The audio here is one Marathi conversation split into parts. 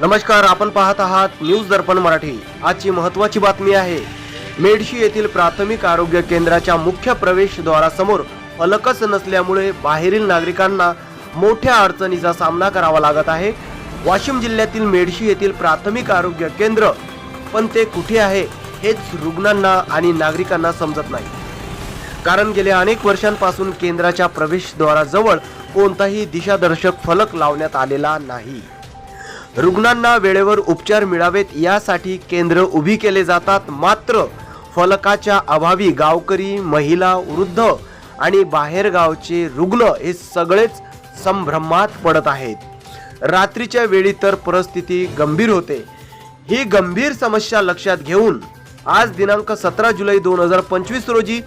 नमस्कार आपण पाहत आहात न्यूज दर्पण मराठी. आजची महत्त्वाची बातमी आहे मेडशी येथील प्राथमिक आरोग्य केंद्राच्या मुख्य प्रवेशद्वारासमोर फलकच नसल्यामुळे बाहेरील नागरिकांना मोठ्या अडचणीचा सामना करावा लागत आहे. वाशिम जिल्ह्यातील मेडशी येथील प्राथमिक आरोग्य केंद्र पण ते कुठे आहे हेच रुग्णांना आणि नागरिकांना समजत नाही. कारण गेल्या अनेक वर्षांपासून केंद्राच्या प्रवेशद्वाराजवळ कोणताही दिशादर्शक फलक लावण्यात आलेला नाही. रुग्णांना वेळेवर उपचार मिळावेत यासाठी केंद्र उभी केले जातात. मात्र फलकाच्या अभावी गावकरी महिला वृद्ध आणि बाहेरगावचे रुग्ण हे सगळेच संभ्रमात पडत आहेत. रात्रीच्या वेळी तर परिस्थिती गंभीर होते. ही गंभीर समस्या लक्षात घेऊन आज दिनांक सतरा जुलै दोन हजार पंचवीस रोजी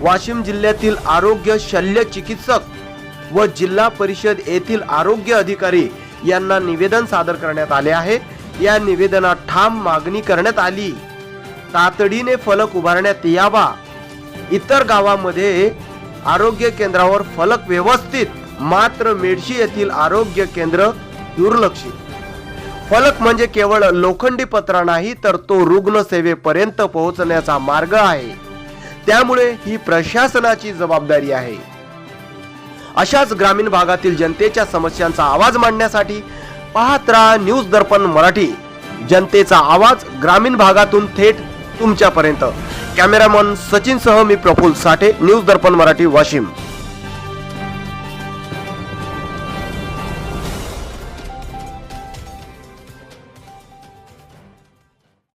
वाशिम जिल्ह्यातील आरोग्य शल्य चिकित्सक व जिल्हा परिषद येथील आरोग्य अधिकारी यांना निवेदन सादर करण्यात आले आहे. या निवेदनात ठाम मागणी करण्यात आली. तातडीने फलक उभारण्यात यावा. इतर गावामध्ये आरोग्य केंद्रावर फलक व्यवस्थित मात्र मेडशी येथील आरोग्य केंद्र दुर्लक्षित. फलक म्हणजे केवळ लोखंडी पत्रा नाही तर तो रुग्ण सेवेपर्यंत पोहोचण्याचा मार्ग आहे. त्यामुळे ही प्रशासनाची जबाबदारी आहे. अशाच ग्रामीण भागातील जनतेच्या समस्यांचा आवाज मांडण्यासाठी पाहत राहा न्यूज दर्पण मराठी. जनतेचा आवाज ग्रामीण भागातून थेट तुमच्यापर्यंत. कॅमेरामन सचिन सह मी प्रफुल्ल साठे न्यूज दर्पण मराठी वाशिम.